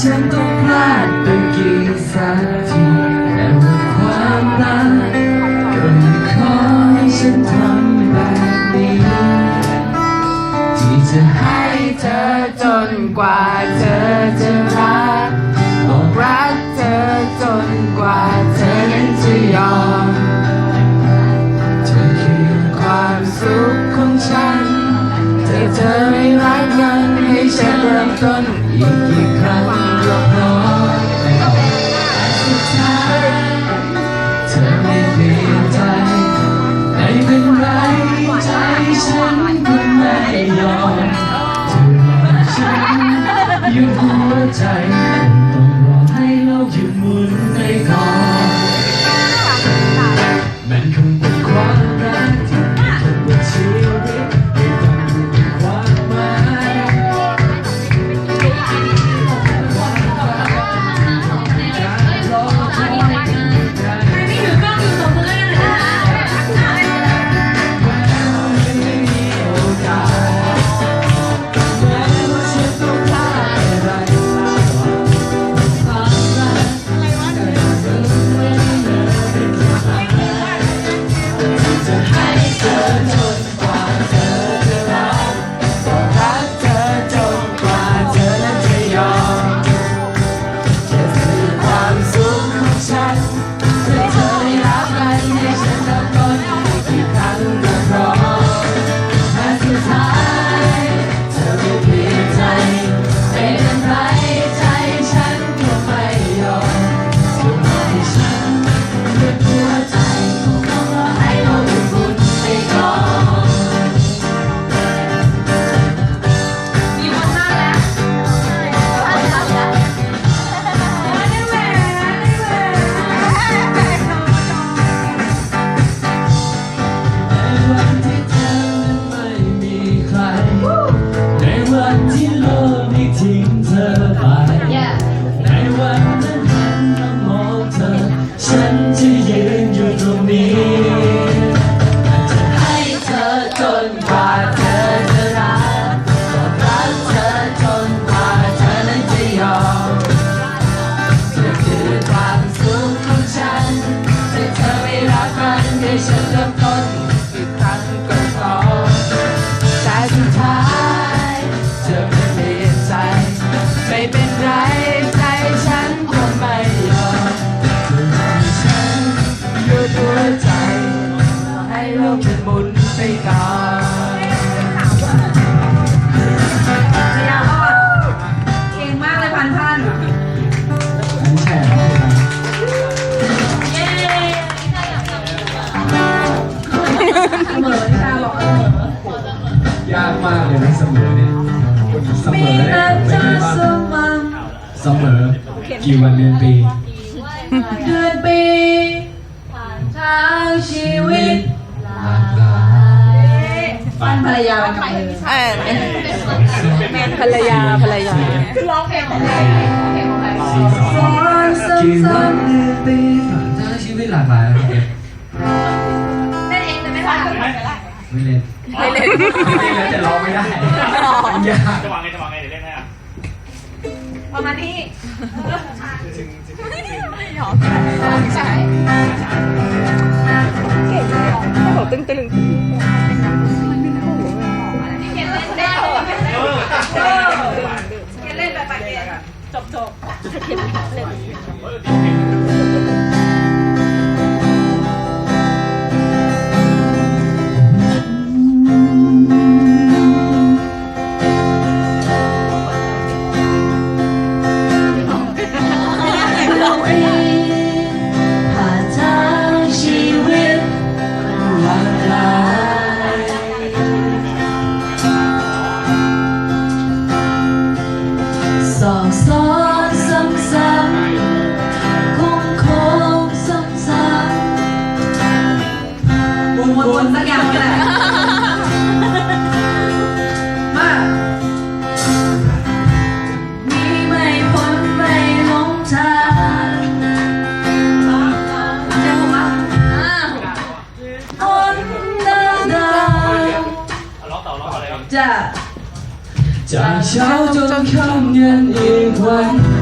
ฉันต้องพลาดไปกี่สักทีแต่ว่าความรักก็ไม่ขอให้ฉันทำแบบนี้ ที่จะให้เธอจนกว่าเธอจะรักบอกรักเธอจนกว่าเธอนั้นจะยอม ฉันก็ไม่ยอมถึงฉันอยู่หัวใจ เสมอ กี่วันเดือนปี เดือนปีทางชีวิตหลากหลายปั้นภรรยาไป็นกับมือเออภรรยาภรรยาร้องเพลงของใครสี่สองกี่วันเดือนปีทางชีวิตหลากหลายนะคเล่นเองแต่ไม่ทำไม่เล่นไม่เล่นแล้วจะร้องไม่ได้ยากจะวางไงจะวางไง ประมาณนี้ไม่หยอกใช่เก่งเลยอะบอกตึงตึงที่เกดเล่นได้เกดเล่นแบบไปเกดจบจบเขียนล่ง So. 狭小就看见一块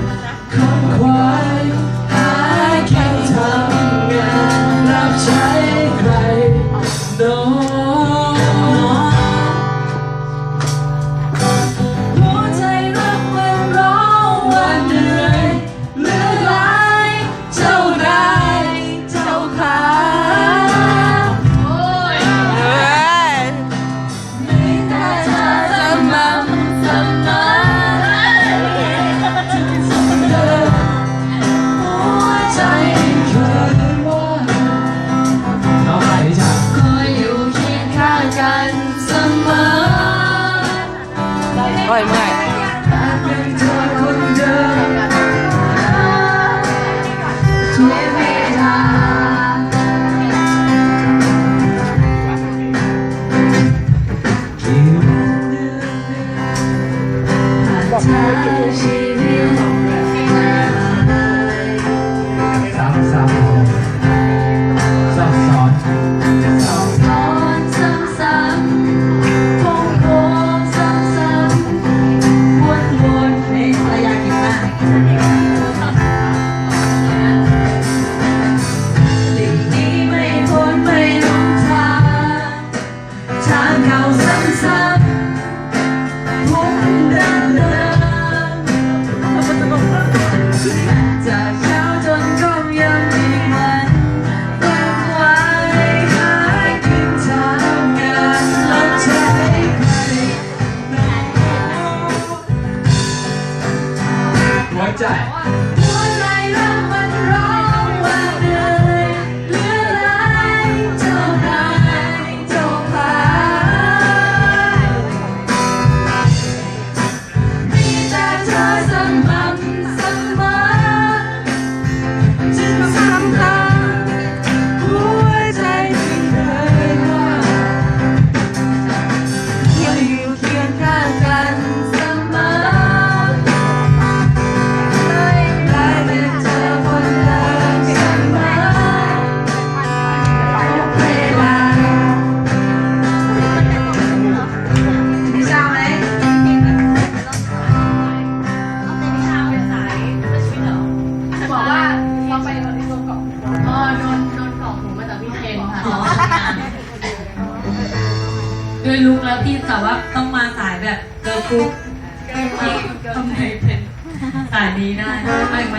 ว่าเราไปนนท์นท์อ๋อนนท์นนท์ของหนูมาจากพี่เคนค่ะโดยลุกแล้วพี่กะว่าต้องมาสายแบบเกิร์ลกรุ๊ปทำไมเป็นสายนี้ได้ไปไหม